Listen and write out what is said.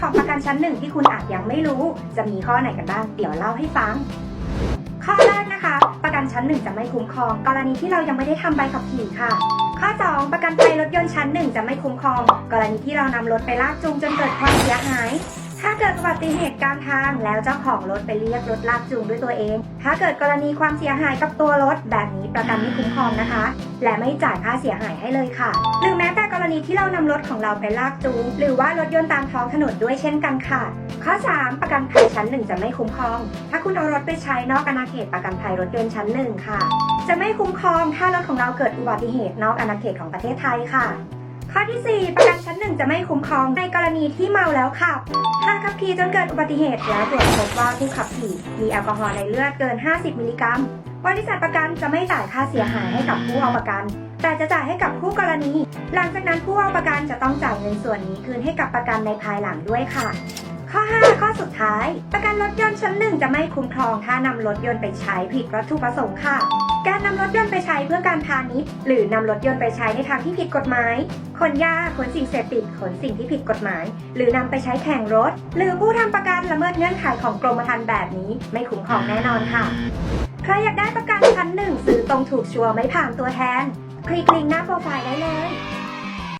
ของประกันชั้นหนึ่งที่คุณอาจยังไม่รู้ จะมีข้อไหนกันบ้าง เดี๋ยวเล่าให้ฟัง ข้อแรกนะคะ ประกันชั้นหนึ่งจะไม่คุ้มครอง กรณีที่เรายังไม่ได้ทำใบขับขี่ค่ะ ข้อ 2 ประกันภัยรถยนต์ชั้นหนึ่งจะไม่คุ้มครอง กรณีที่เรานำรถไปลากจูงจนเกิดความเสียหายถ้าเกิดอุบัติเหตุกลารทางแล้วเจ้าของรถไปเรียกรถลากจูงด้วยตัวเอง ถ้าเกิดกรณีความเสียหายกับตัวรถแบบนี้ประกันไม่คุ้มครองนะคะ และไม่จ่ายค่าเสียหายให้เลยค่ะ หรือแม้แต่กรณีที่เรานำรถของเราไปลากจูงหรือว่ารถยนต์ตามท้องถนนด้วยเช่นกันค่ะ ข้อ 3 ประกันภัยชั้นหนึ่งจะไม่คุ้มครอง ถ้าคุณเอารถไปใช้นอกอาณาเขตประกันภัยรถยนต์ชั้นหนึ่งค่ะ จะไม่คุ้มครองถ้ารถของเราเกิดอุบัติเหตุนอกอาณาเขตของประเทศไทยค่ะข้อทีสี่4 ประกันชั้นหนึ่งจะไม่คุ้มครองในกรณีที่เมาแล้วขับถ้าขับขี่จนเกิดอุบัติเหตุแล้วตรวจพบว่าผู้ขับขี่มีแอลกอฮอล์ในเลือดเกิน 50 มิลลิกรัม บริษัทประกันจะไม่จ่ายค่าเสียหายให้กับผู้เอาประกัน แต่จะจ่ายให้กับคู่กรณี หลังจากนั้นผู้เอาประกันจะต้องจ่ายเงินส่วนนี้คืนให้กับประกันในภายหลังด้วยค่ะ ข้อ 5 ข้อสุดท้าย ประกันรถยนต์ชั้นหนึ่งจะไม่คุ้มครองถ้านำรถยนต์ไปใช้ผิดวัตถุประสงค์ค่ะการนำรถยนต์ไปใช้เพื่อการพาณิชย์ หรือนำรถยนต์ไปใช้ในทางที่ผิดกฎหมาย ขนยา ขนสิ่งเสพติด ขนสิ่งที่ผิดกฎหมาย หรือนำไปใช้แข่งรถ หรือผู้ทำประกันละเมิดเงื่อนไขของกรมธรรม์แบบนี้ ไม่คุ้มครองแน่นอนค่ะ ใครอยากได้ประกันชั้นหนึ่งซื้อตรงถูกชัวร์ไม่ผ่านตัวแทน คลิกลิงก์หน้าโปรไฟล์ได้เลย